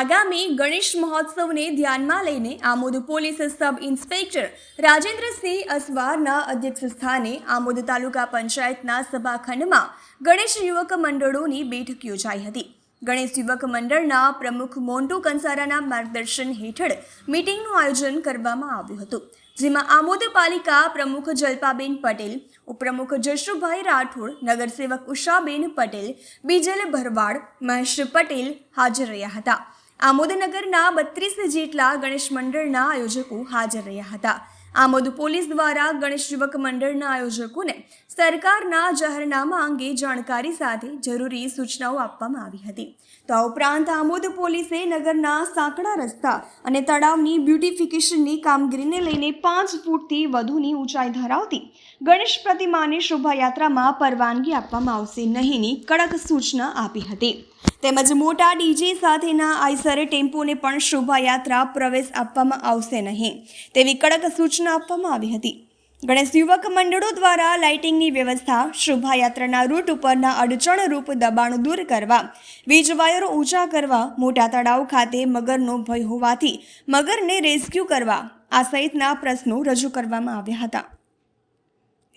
આગામી ગણેશ મહોત્સવને ધ્યાનમાં લઈને Amod police sub inspector Rajendrasinh અસવારના અધ્યક્ષ સ્થાને આમોદ તાલુકા પંચાયતના સભાખંડમાં ગણેશ યુવક મંડળોની બેઠક યોજાઈ હતી. ગણેશ યુવક મંડળના પ્રમુખ મોન્ટુ કંસારાના માર્ગદર્શન હેઠળ મીટિંગનું આયોજન કરવામાં આવ્યું હતું, જેમાં આમોદ પાલિકા પ્રમુખ જલ્પાબેન પટેલ, ઉપપ્રમુખ જશુભાઈ રાઠોડ, નગરસેવક ઉષાબેન પટેલ, બીજલ ભરવાડ, મહેશ પટેલ હાજર રહ્યા હતા. આમોદ નગરના બત્રીસ જેટલા ગણેશ મંડળના આયોજકો હાજર રહ્યા હતા. આમોદ પોલીસ દ્વારા ગણેશ યુવક મંડળના આયોજકોને સરકારના જાહેરનામા અંગે જાણકારી સાથે જરૂરી સૂચનાઓ આપવામાં આવી હતી. તો આ ઉપરાંત આમોદ પોલીસે નગરના સાંકડા રસ્તા અને તળાવની બ્યુટિફિકેશનની કામગીરીને લઈને પાંચ ફૂટથી વધુની ઊંચાઈ ધરાવતી ગણેશ પ્રતિમાની શોભાયાત્રામાં પરવાનગી આપવામાં આવશે નહીંની કડક સૂચના આપી હતી. તેમજ મોટા ડીજે સાથેના આઈસરે ટેમ્પોને પણ શોભાયાત્રા પ્રવેશ આપવામાં આવશે નહીં. તેવી કડક સૂચના આપવામાં આવી હતી. ગણેશ યુવક મંડળો દ્વારા લાઇટિંગની વ્યવસ્થા, શોભાયાત્રાના રૂટ ઉપરના અડચણરૂપ દબાણ દૂર કરવા, વીજ વાયરો ઊંચા કરવા, મોટા તળાવ ખાતે મગરનો ભય હોવાથી મગરને રેસ્ક્યુ કરવા, આ સહિતના પ્રશ્નો રજૂ કરવામાં આવ્યા હતા.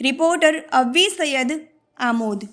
રિપોર્ટર અવ્વી સૈયદ આમોદ.